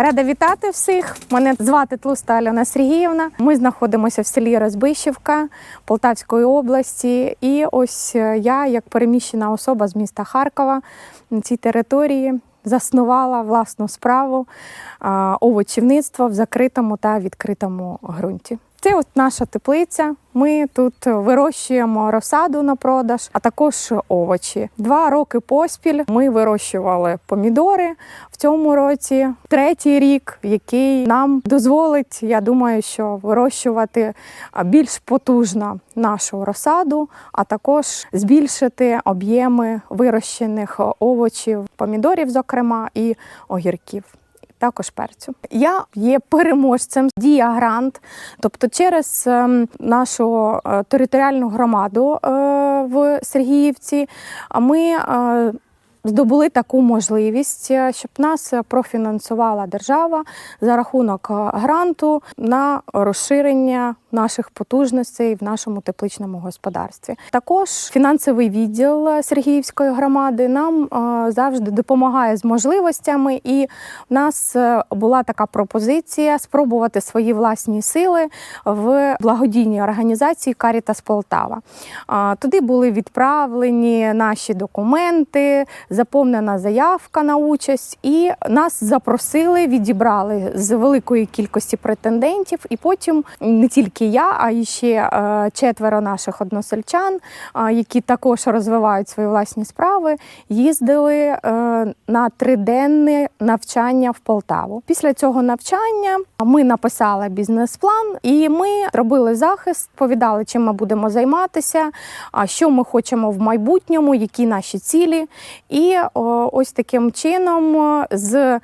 Рада вітати всіх. Мене звати Тлуста Альона Сергіївна. Ми знаходимося в селі Розбищівка Полтавської області. І ось е, я, як переміщена особа з міста Харкова, на цій території заснувала власну справу овочівництва в закритому та відкритому ґрунті. Це от наша теплиця. Ми тут вирощуємо розсаду на продаж, а також овочі. Два роки поспіль ми вирощували помідори в цьому році. Третій рік, який нам дозволить, я думаю, що вирощувати більш потужно нашу розсаду, а також збільшити об'єми вирощених овочів, помідорів, зокрема, і огірків також перцю. Я є переможцем Дія Грант, тобто через ем, нашу е, територіальну громаду е, в Сергіївці. а Ми е, здобули таку можливість, е, щоб нас профінансувала держава за рахунок е, гранту на розширення наших потужностей в нашому тепличному господарстві. Також фінансовий відділ Сергіївської громади нам е, завжди допомагає з можливостями, і в нас була така пропозиція спробувати свої власні сили в благодійній організації Карітас Полтава. Туди були відправлені наші документи, заповнена заявка на участь, і нас запросили, відібрали з великої кількості претендентів. І потім не тільки я, а і ще е, четверо наших односельчан, які також розвивають свої власні справи, їздили е, на триденне навчання в Полтаву. Після цього навчання ми написали бізнес-план, і ми робили захист, повідали, чим ми будемо займатися, що ми хочемо в майбутньому, які наші цілі. О, ось таким чином з е,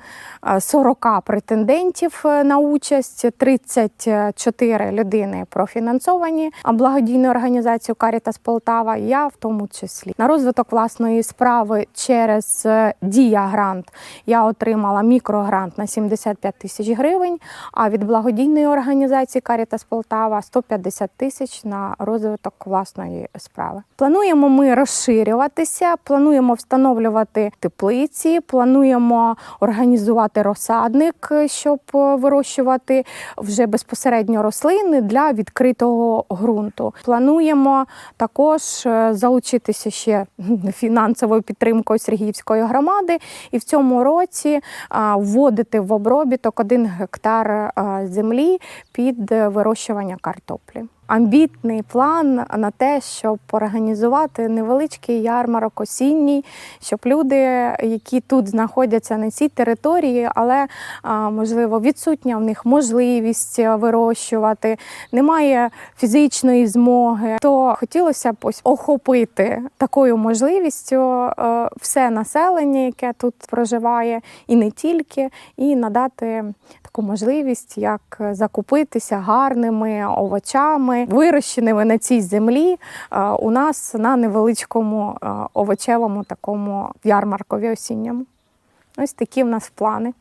40 претендентів е, на участь 34 людини профінансовані благодійною організацією Карітас Полтава. Я в тому числі на розвиток власної справи через е, Дія Грант я отримала мікрогрант на 75 тисяч гривень. А від благодійної організації Карітас Полтава 150 тисяч на розвиток власної справи. Плануємо ми розширюватися, плануємо встановлювати теплиці, плануємо організувати розсадник, щоб е, вирощувати вже безпосередньо рослини для відкритого ґрунту. Плануємо також е, залучитися ще фінансовою підтримкою Сергіївської громади і в цьому році вводити в обробіток один гектар землі під е, вирощування картоплі. Амбітний план на те, щоб організувати невеличкий ярмарок осінній, щоб люди, які тут знаходяться на цій території, але можливо відсутня в них можливість вирощувати, немає фізичної змоги, то хотілося б ось охопити такою можливістю е, все населення, яке тут проживає, і не тільки, і надати таку можливість, як закупитися гарними овочами, вирощеними на цій землі у нас на невеличкому овочевому такому ярмаркові осінньому. Ось такі в нас плани.